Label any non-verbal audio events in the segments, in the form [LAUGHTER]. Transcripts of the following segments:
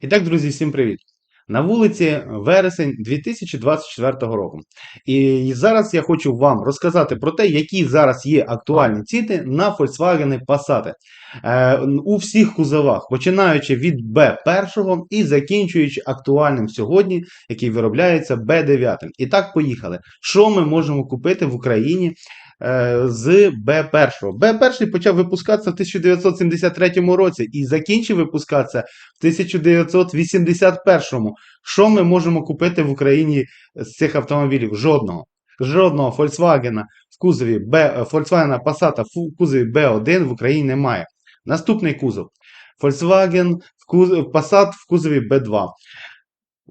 І так, друзі, всім привіт! На вулиці вересень 2024 року. І зараз я хочу вам розказати про те, які зараз є актуальні ціни на Volkswagen Passat. Е, у всіх кузовах, починаючи від B1 і закінчуючи актуальним сьогодні, який виробляється B9. І так, поїхали. Що ми можемо купити в Україні з B1? B1 почав випускатися в 1973 році і закінчив випускатися в 1981. Що ми можемо купити в Україні з цих автомобілів? Жодного. Жодного Volkswagen в кузові B, Volkswagen Passat в кузові B1 в Україні немає. Наступний кузов. Volkswagen Passat в кузові B2.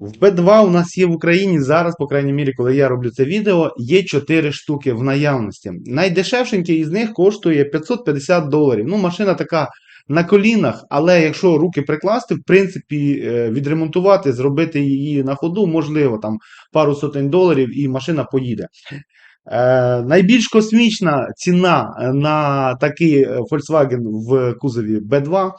В B2 у нас є в Україні зараз, по крайній мірі, коли я роблю це відео, є 4 штуки в наявності. Найдешевшенький із них коштує 550 доларів. Ну, машина така на колінах, але якщо руки прикласти, в принципі, е, відремонтувати, зробити її на ходу, можливо, там пару сотень доларів і машина поїде. Е, найбільш космічна ціна на такий е, Volkswagen в кузові B2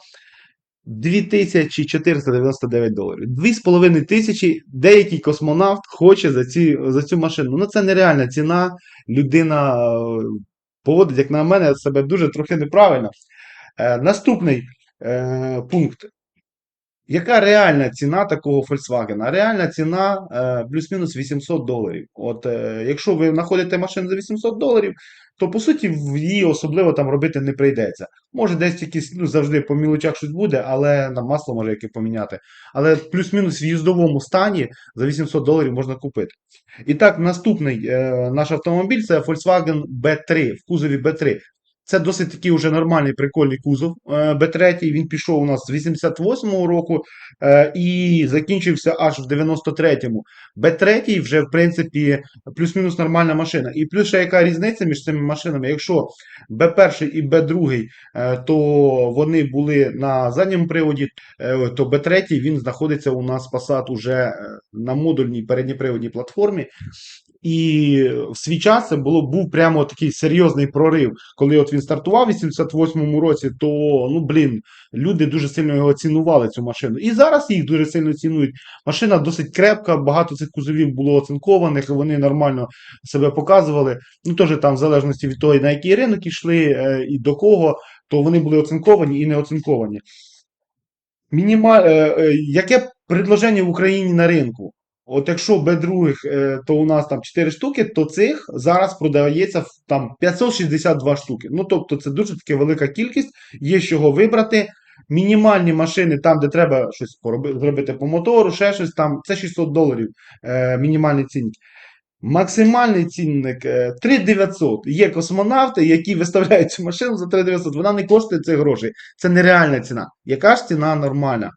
2499 доларів. 2500 тисячі деякий космонавт хоче за, ці, за цю машину. Ну це нереальна ціна. Людина е, поводить, як на мене, себе дуже трохи неправильно. Е, наступний е, пункт. Яка реальна ціна такого Volkswagen? Реальна ціна е, плюс-мінус 800 доларів. От е, якщо ви знаходите машину за 800 доларів, то по суті її особливо там робити не прийдеться. Може, десь якісь ну, завжди по мілочах щось буде, але на масло може яке поміняти. Але плюс-мінус в їздовому стані за 800 доларів можна купити. І так, наступний е, наш автомобіль це Volkswagen B3 в кузові B3. Це досить такий вже нормальний прикольний кузов е, Б3. Він пішов у нас з 88-го року е, і закінчився аж в 93-му. Б3 вже, в принципі, плюс-мінус нормальна машина. І плюс ще яка різниця між цими машинами? Якщо Б1 і Б2, е, то вони були на задньому приводі, то Б3 він знаходиться у нас Passat уже на модульній передньоприводній платформі. І в свій час це було був прямо такий серйозний прорив. Коли от він стартував у 88-му році, то ну блін, люди дуже сильно його цінували цю машину. І зараз їх дуже сильно цінують. Машина досить крепка, багато цих кузовів було оцинкованих, вони нормально себе показували. Ну теж там, в залежності від того, на який ринок йшли е, і до кого, то вони були оцинковані і не оцинковані. Мінімаль... Е, е, яке предложення в Україні на ринку? От якщо Б2, то у нас там 4 штуки, то цих зараз продається там 562 штуки. Ну, тобто, це дуже таки велика кількість, є з чого вибрати. Мінімальні машини, там, де треба щось пороби, зробити по мотору, ще щось там, це 600 доларів е, мінімальний цінник. Максимальний цінник е, 3900. Є космонавти, які виставляють цю машину за 3900. Вона не коштує цих грошей. Це нереальна ціна. Яка ж ціна нормальна?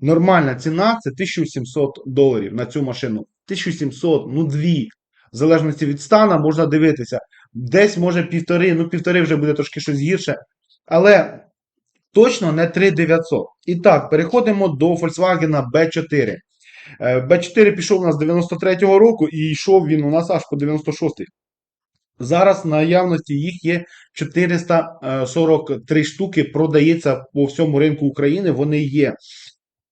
Нормальна ціна це 1700 доларів на цю машину. 1700, ну дві. В залежності від стана можна дивитися. Десь може півтори, ну півтори вже буде трошки щось гірше. Але точно не 3900. І так, переходимо до Volkswagen B4. B4 пішов у нас з 93-го року і йшов він у нас аж по 96-й. Зараз на наявності їх є 443 штуки, продається по всьому ринку України. Вони є.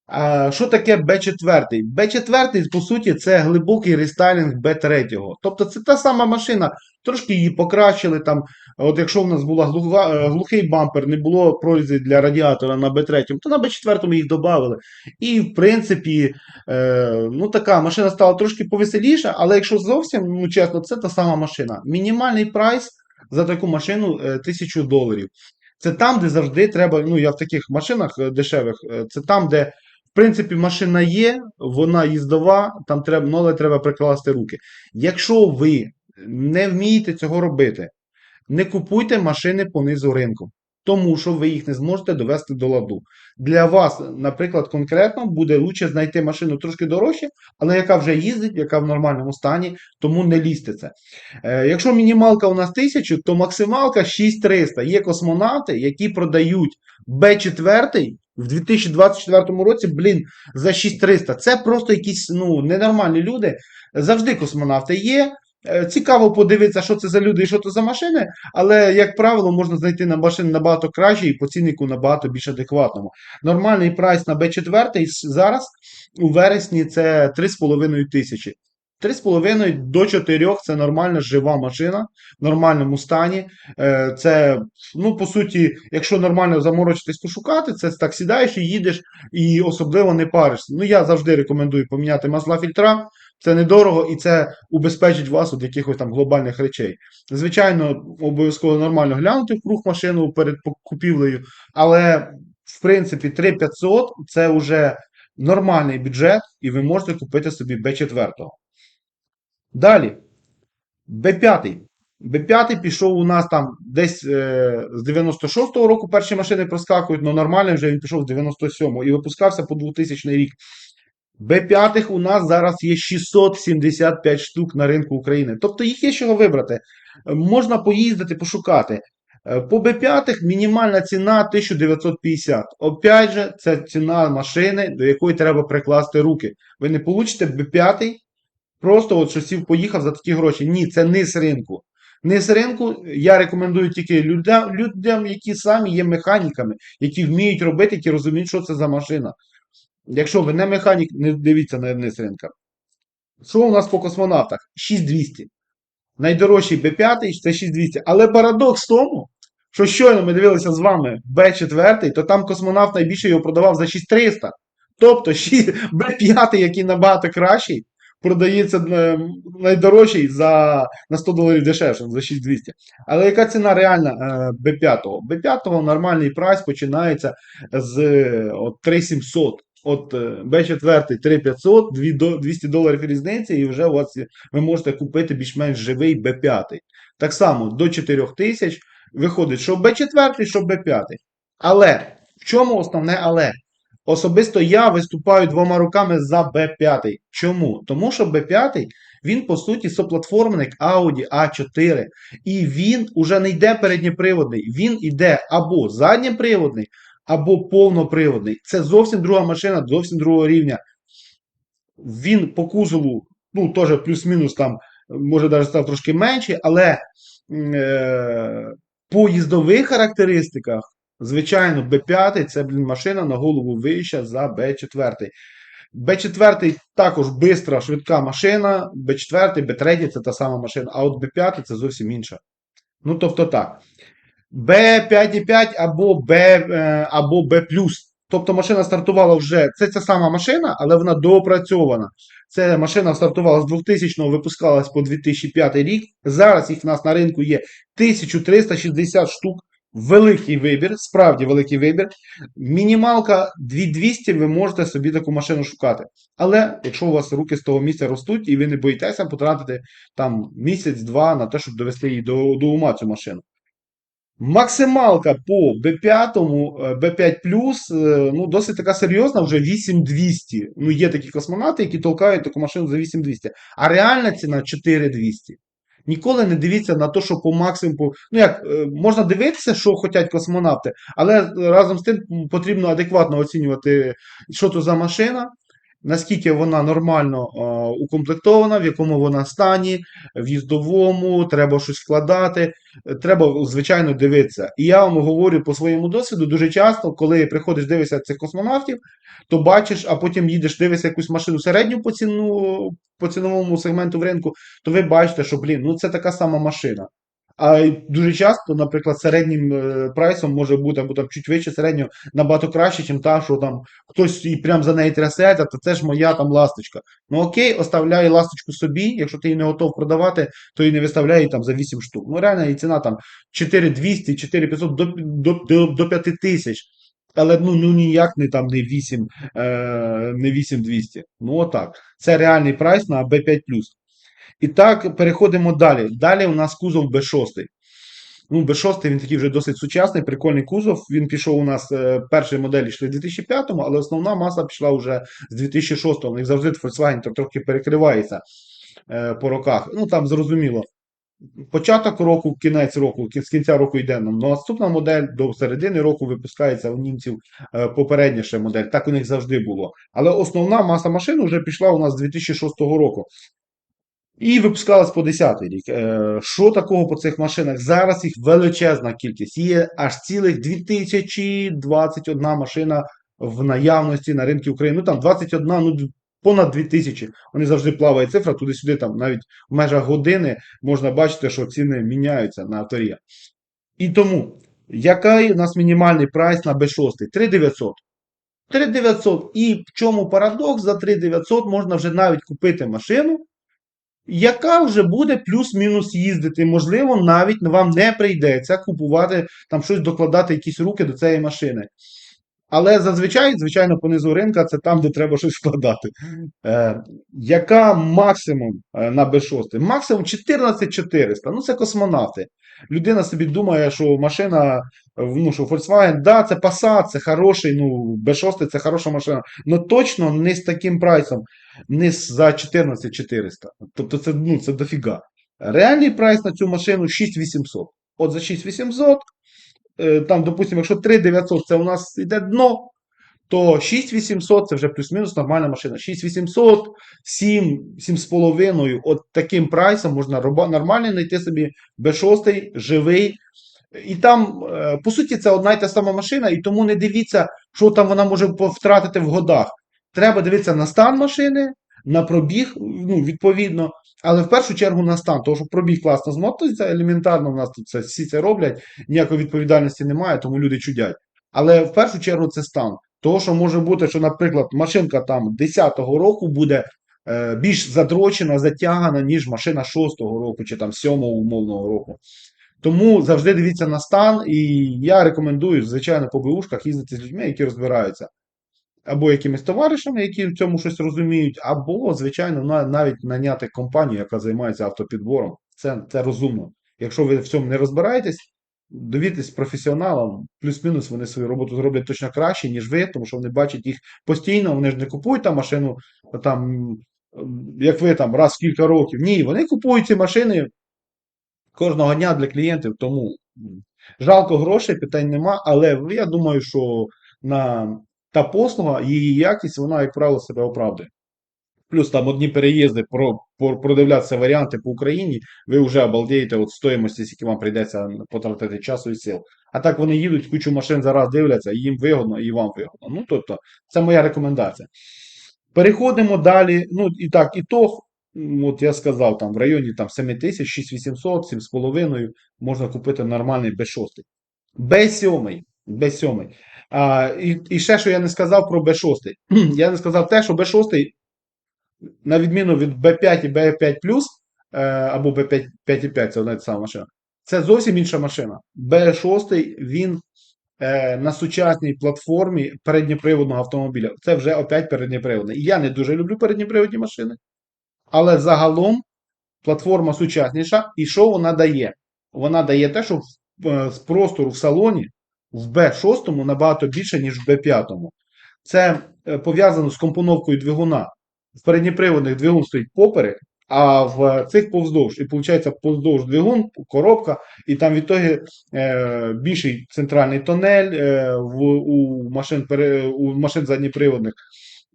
А, Що таке Б4? Б4, по суті, це глибокий рестайлінг Б3. Тобто це та сама машина, трошки її покращили. там, От Якщо в нас був глухий бампер, не було прорізі для радіатора на Б3, то на Б4 їх додали. І, в принципі, е, ну така машина стала трошки повеселіша, але якщо зовсім ну чесно, це та сама машина. Мінімальний прайс за таку машину 1000 доларів. Це там, де завжди треба. Ну, я в таких машинах е, дешевих, е, це там, де. В принципі, машина є, вона їздова, там треба, але треба прикласти руки. Якщо ви не вмієте цього робити, не купуйте машини по низу ринку, тому що ви їх не зможете довести до ладу. Для вас, наприклад, конкретно буде краще знайти машину трошки дорожче, але яка вже їздить, яка в нормальному стані, тому не лізьте це. Е, якщо мінімалка у нас 1000, то максималка 6300. Є космонавти, які продають Б4 в 2024 році, блін, за 6300. Це просто якісь ну, ненормальні люди. Завжди космонавти є. Е, Цікаво подивитися, що це за люди і що це за машини, але, як правило, можна знайти на машини набагато краще і по ціннику набагато більш адекватному. Нормальний прайс на B4 зараз у вересні це 3,5 тисячі. 3,5 до 4 це нормальна жива машина в нормальному стані. Е, Це, ну, по суті, якщо нормально заморочитись пошукати, це так сідаєш і їдеш і особливо не паришся. Ну, я завжди рекомендую поміняти масла фільтра. Це недорого і це убезпечить вас від якихось там глобальних речей. Звичайно, обов'язково нормально глянути круг машину перед купівлею, але в принципі 3500 це вже нормальний бюджет, і ви можете купити собі B4. Далі, B5. B5 пішов у нас там десь е, з 96-го року перші машини проскакують, але нормально вже він пішов з 97-го і випускався по 2000 рік. Б5 у нас зараз є 675 штук на ринку України. Тобто їх є чого вибрати. Можна поїздити, пошукати. Е, По Б5 мінімальна ціна 1950. Опять же, це ціна машини, до якої треба прикласти руки. Ви не получите Б5 просто от що сів поїхав за такі гроші. Ні, це низ ринку. Низ ринку я рекомендую тільки людям, людям, які самі є механіками, які вміють робити, які розуміють, що це за машина. Якщо ви не механік, не дивіться на низ ринка. Що у нас по космонавтах? 6200. Найдорожчий Б5 це 6200. Але парадокс в тому, що щойно ми дивилися з вами Б4, то там космонавт найбільше його продавав за 6300. Тобто Б5, який набагато кращий, продається е, найдорожчий за на 100 доларів дешевше, за 6200. Але яка ціна реальна е, Б5? Б5 нормальний прайс починається з е, от, 3700. От B4 3500, 200 доларів різниці, і вже у вас ви можете купити більш-менш живий B5. Так само до 4000 виходить, що B4, що B5. Але в чому основне але? Особисто я виступаю двома руками за B5. Чому? Тому що B5 він по суті соплатформник Audi A4. І він уже не йде передньоприводний, він йде або задньоприводний, або повноприводний. Це зовсім друга машина, зовсім другого рівня. Він по кузову, ну, теж плюс-мінус там, може навіть став трошки менший, але е, по їздових характеристиках, звичайно, B5 це блін, машина на голову вища за B4. B4 також бистра, швидка машина, B4, B3 це та сама машина, а от B5 це зовсім інша. Ну, тобто так. B5,5 або B, е, або B+. Тобто машина стартувала вже, це ця сама машина, але вона доопрацьована. Це машина стартувала з 2000-го, випускалась по 2005 рік. Зараз їх в нас на ринку є 1360 штук. Великий вибір, справді великий вибір. Мінімалка 2200, ви можете собі таку машину шукати. Але якщо у вас руки з того місця ростуть і ви не боїтеся потратити там місяць-два на те, щоб довести її до, до ума цю машину. Максималка по B5, е, B5 ну, досить така серйозна, вже 8200. Ну, є такі космонавти, які толкають таку машину за 8200. А реальна ціна 4200. Ніколи не дивіться на те, що по максимуму. Ну як, е, можна дивитися, що хочуть космонавти, але разом з тим потрібно адекватно оцінювати, що то за машина, наскільки вона нормально е, укомплектована, в якому вона стані, в їздовому, треба щось вкладати. Треба, звичайно, дивитися. І я вам говорю по своєму досвіду, дуже часто, коли приходиш дивишся цих космонавтів, то бачиш, а потім їдеш, дивишся якусь машину середню по ціну, по ціновому сегменту в ринку, то ви бачите, що, блін, ну це така сама машина. А дуже часто, наприклад, середнім е, прайсом може бути або там чуть вище середнього набагато краще, ніж та, що там хтось і прям за неї трясеться, то це ж моя там ласточка. Ну окей, оставляй ласточку собі, якщо ти її не готов продавати, то і не виставляй її там за 8 штук. Ну реально її ціна там 4200, 4500 до, до, до, до 5000. Але ну, ну ніяк не там не 8, е, не 8200. Ну отак. Це реальний прайс на B5. І так, переходимо далі. Далі у нас кузов B6. Ну, B6 він такий вже досить сучасний, прикольний кузов. Він пішов у нас е, перші моделі йшли в 2005-му, але основна маса пішла вже з 2006-го. У них завжди Volkswagen трохи перекривається е, по роках. Ну там зрозуміло. Початок року, кінець року, з кінця року йде нам Ну, наступна модель, до середини року випускається у німців е, попередня модель. Так у них завжди було. Але основна маса машин вже пішла у нас з 2006 року. І випускалась по 10-й рік. Е, Що такого по цих машинах? Зараз їх величезна кількість. Є аж цілих 2021 машина в наявності на ринку України. Ну там 21, ну понад 2000. Вони завжди плаває цифра, туди-сюди, там навіть в межах години можна бачити, що ціни міняються на авторія. І тому, який у нас мінімальний прайс на B6? 3900. 3900. І в чому парадокс? За 3900 можна вже навіть купити машину, яка вже буде плюс-мінус їздити. Можливо, навіть вам не прийдеться купувати, там щось докладати, якісь руки до цієї машини. Але зазвичай, звичайно, понизу ринка це там, де треба щось вкладати. Е, яка максимум е, на B6? Максимум 14400. Ну, це космонавти. Людина собі думає, що машина, е, ну, що Volkswagen, да, це Passat, це хороший, ну, B6 це хороша машина. але точно не з таким прайсом, не за 14400. Тобто це, ну, це дофіга. Реальний прайс на цю машину 6800. От за 6800 е, там, допустимо, якщо 3900 це у нас йде дно, то 6800 це вже плюс-мінус нормальна машина. 6800, 7, 7,5, от таким прайсом можна нормально знайти собі B6, живий. І там, е, по суті, це одна й та сама машина, і тому не дивіться, що там вона може втратити в годах. Треба дивитися на стан машини, на пробіг, ну, відповідно. Але в першу чергу на стан, тому що пробіг класно змотується, елементарно в нас тут це, всі це роблять, ніякої відповідальності немає, тому люди чудять. Але в першу чергу це стан. Того, що може бути, що, наприклад, машинка там 10-го року буде е, більш задрочена, затягана, ніж машина 6-го року чи там 7-го умовного року. Тому завжди дивіться на стан, і я рекомендую, звичайно, по БУшках їздити з людьми, які розбираються. Або якимись товаришами, які в цьому щось розуміють, або, звичайно, навіть наняти компанію, яка займається автопідбором. Це, це розумно. Якщо ви в цьому не розбираєтесь, довіртесь професіоналам, плюс-мінус вони свою роботу зроблять точно краще, ніж ви, тому що вони бачать їх постійно, вони ж не купують там машину, там, як ви там, раз в кілька років. Ні, вони купують ці машини кожного дня для клієнтів, тому жалко грошей, питань нема, але я думаю, що на та послуга, її якість, вона, як правило, себе оправдує. Плюс там одні переїзди, про, про, продивлятися варіанти по Україні, ви вже обалдієте від стоїмості, скільки вам прийдеться потратити часу і сил. А так вони їдуть, кучу машин зараз дивляться, і їм вигодно, і вам вигодно. Ну, тобто, це моя рекомендація. Переходимо далі. Ну, і так, і то, м, от я сказав, там в районі там, 7 тисяч, 6800, 7,5 можна купити нормальний B6. B7. B7. А, і, і ще, що я не сказав про B6. [CLEARS THROAT] Я не сказав те, що B6 на відміну від B5 і B5 е, або B5 5,5, це одна та сама машина. Це зовсім інша машина. B6 він е, на сучасній платформі передньоприводного автомобіля. Це вже опять передньоприводний. Я не дуже люблю передньоприводні машини. Але загалом платформа сучасніша. І що вона дає? Вона дає те, що е, з простору в салоні в B6 набагато більше, ніж в B5. Це е, пов'язано з компоновкою двигуна. В передніприводних двигун стоїть поперек, а в цих повздовж. І виходить, повздовж двигун, коробка, і там відтоді е, більший центральний тонель е, в, у, машин, у машин задніприводних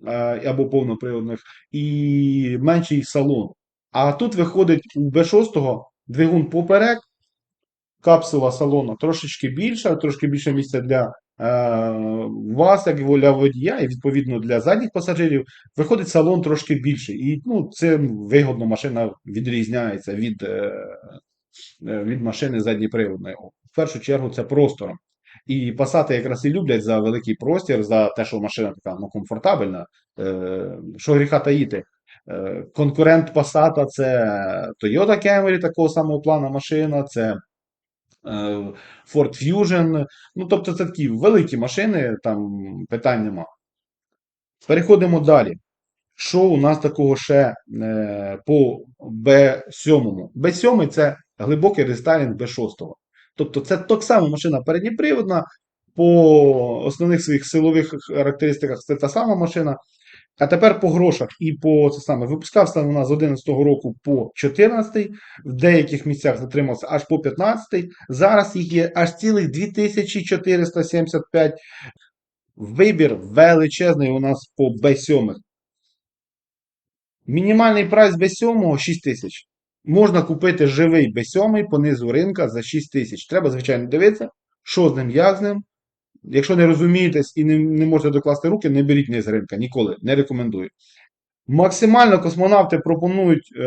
е, або повноприводних, і менший салон. А тут виходить у B6 двигун поперек, капсула салону трошечки більша, трошки більше місця для е, вас, як для водія, і відповідно для задніх пасажирів. Виходить салон трошки більший. І ну, це вигодно машина відрізняється від, е, е, від машини задніприводної. В першу чергу це простором. І пасати якраз і люблять за великий простір, за те, що машина така ну, комфортабельна, що гріха таїти. Конкурент Passat це Toyota Camry такого самого плану машина, це Ford Fusion. Ну, тобто це такі великі машини, там питань нема. Переходимо далі. Що у нас такого ще е, по B7? B7 це глибокий рестайлінг B6. Тобто це так само машина передніприводна, по основних своїх силових характеристиках це та сама машина. А тепер по грошах і по це саме випускався у нас з 11 року по 14, в деяких місцях затримався аж по 15. Зараз їх є аж цілих 2475. Вибір величезний у нас по B7. Мінімальний прайс B7 6 тисяч. Можна купити живий B7 по низу ринка за 6 тисяч. Треба, звичайно, дивитися, що з ним, як з ним. Якщо не розумієтесь і не, не можете докласти руки, не беріть низ ринка. Ніколи. Не рекомендую. Максимально космонавти пропонують е,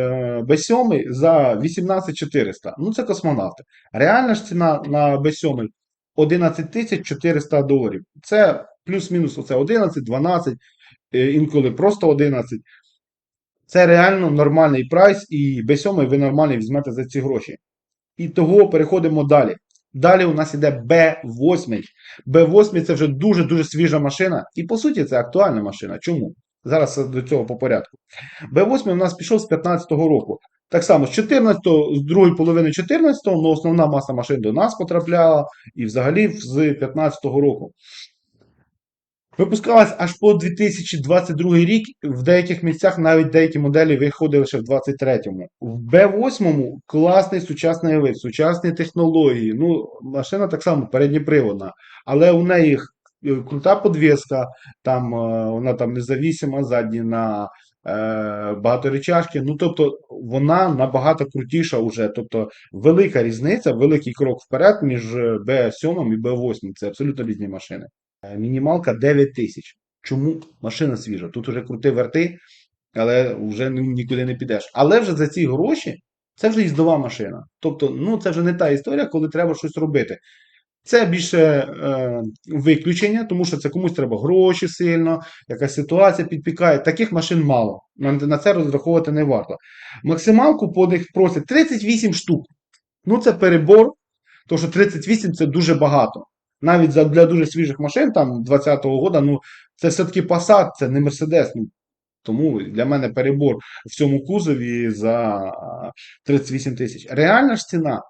B7 за 18400. Ну, це космонавти. Реальна ж ціна на B7 11 400 доларів. Це плюс-мінус оце 11, 12, е, інколи просто 11. Це реально нормальний прайс, і B7 ви нормально візьмете за ці гроші. І того переходимо далі. Далі у нас іде B8. B8 це вже дуже-дуже свіжа машина. І по суті це актуальна машина. Чому? Зараз до цього по порядку. B8 у нас пішов з 15-го року. Так само з 14-го, з другої половини 14-го, але основна маса машин до нас потрапляла і взагалі з 15-го року. Випускалась аж по 2022 рік, в деяких місцях навіть деякі моделі виходили ще в 23-му. В B8 класний сучасний вид, сучасні технології. Ну, машина так само передніприводна, але у неї е, крута подвіска, там е, вона там независима задні на е, багаторічашки. Ну, тобто вона набагато крутіша вже. Тобто велика різниця, великий крок вперед між B7 і B8. Це абсолютно різні машини. Мінімалка 9 тисяч. Чому машина свіжа? Тут вже крути верти, але вже нікуди не підеш. Але вже за ці гроші це вже їздова машина. Тобто, ну це вже не та історія, коли треба щось робити. Це більше е, виключення, тому що це комусь треба гроші сильно, якась ситуація підпікає. Таких машин мало. На, на це розраховувати не варто. Максималку по них просять 38 штук. Ну, це перебор, тому що 38 це дуже багато. Навіть для дуже свіжих машин, там 20-го года, ну це все-таки Passat, це не Mercedes. Ну, тому для мене перебор в цьому кузові за 38 тисяч. Реальна ж ціна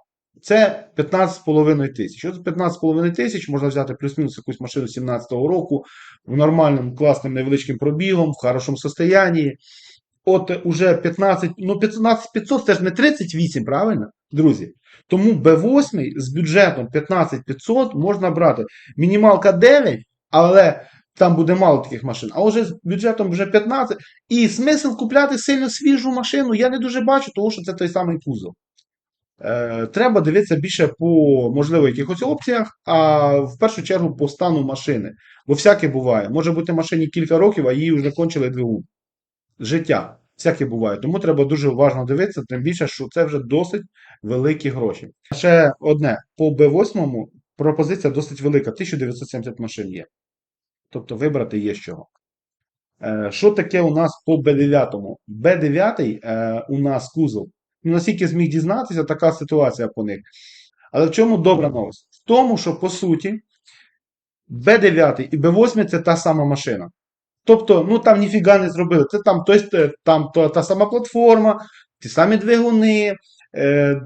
це 15,5 тисяч. От 15,5 тисяч можна взяти плюс-мінус якусь машину 17-го року в нормальному, класним невеличким пробігом, в хорошому состоянні. От уже 15, ну 15 500 це ж не 38, правильно, друзі? Тому B8 з бюджетом 15 500 можна брати. Мінімалка 9, але там буде мало таких машин. А вже з бюджетом вже 15. І смисл купляти сильно свіжу машину я не дуже бачу, тому що це той самий кузов. Е, треба дивитися більше по, можливо, якихось опціях, а в першу чергу по стану машини. Бо всяке буває. Може бути машині кілька років, а її вже кончили двигун. Життя. Всяке буває. Тому треба дуже уважно дивитися, тим більше, що це вже досить великі гроші. Ще одне: по B8 пропозиція досить велика. 1970 машин є. Тобто вибрати є з чого. Е, Що таке у нас по B9? B9 е, у нас кузов. Ну, наскільки зміг дізнатися, така ситуація по них. Але в чому добра новость? В тому, що по суті, B9 і B8 це та сама машина. Тобто, ну там ніфіга не зробили. Це там, тобто, там то, та сама платформа, ті самі двигуни, е,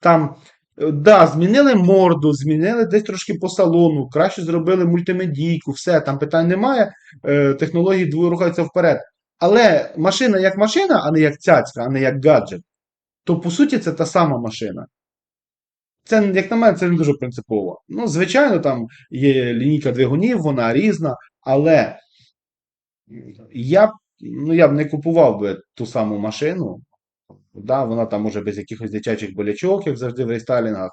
там. е, Да, змінили морду, змінили десь трошки по салону, краще зробили мультимедійку, все, там питань немає, е, технології рухаються вперед. Але машина як машина, а не як цяцька, а не як гаджет, то по суті це та сама машина. Це, як на мене, це не дуже принципово. Ну, звичайно, там є лінійка двигунів, вона різна, але я б, ну, я б не купував би ту саму машину. Да, вона там може без якихось дитячих болячок, як завжди в рестайлінгах,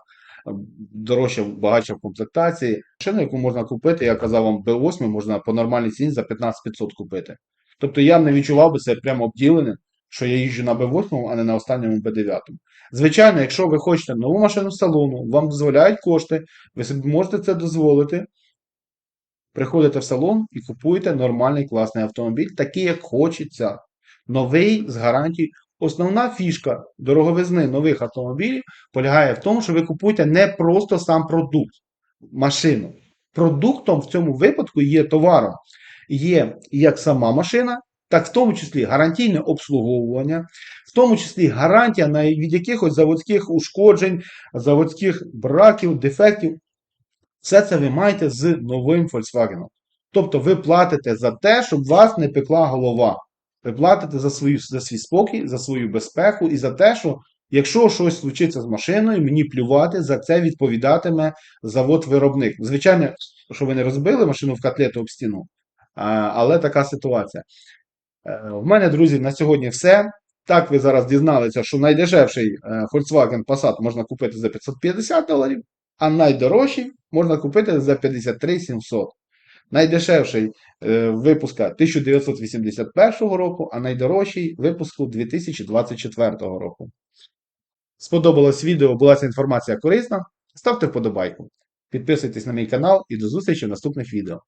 дорожча, багатша в комплектації. Машину, яку можна купити, я казав вам, B8 можна по нормальній ціні за 15 500 купити. Тобто я б не відчував би себе прямо обділеним, що я їжджу на B8, а не на останньому B9. Звичайно, якщо ви хочете нову машину салону, вам дозволяють кошти, ви собі можете це дозволити. Приходите в салон і купуєте нормальний класний автомобіль, такий, як хочеться. Новий з гарантією. Основна фішка дороговизни нових автомобілів полягає в тому, що ви купуєте не просто сам продукт, машину. Продуктом в цьому випадку є товаром. Є як сама машина, так в тому числі гарантійне обслуговування, в тому числі гарантія від якихось заводських ушкоджень, заводських браків, дефектів. Все це ви маєте з новим Volkswagen. Тобто ви платите за те, щоб вас не пекла голова. Ви платите за, свою, за свій спокій, за свою безпеку і за те, що якщо щось случиться з машиною, мені плювати, за це відповідатиме завод-виробник. Звичайно, що ви не розбили машину в котлету об стіну, але така ситуація. Е, В мене, друзі, на сьогодні все. Так, ви зараз дізналися, що найдешевший е, Volkswagen Passat можна купити за 550 доларів, а найдорожчий можна купити за 53 700. Найдешевший е, випуска 1981 року, а найдорожчий випуску 2024 року. Сподобалось відео, була ця інформація корисна. Ставте вподобайку. Підписуйтесь на мій канал і до зустрічі в наступних відео.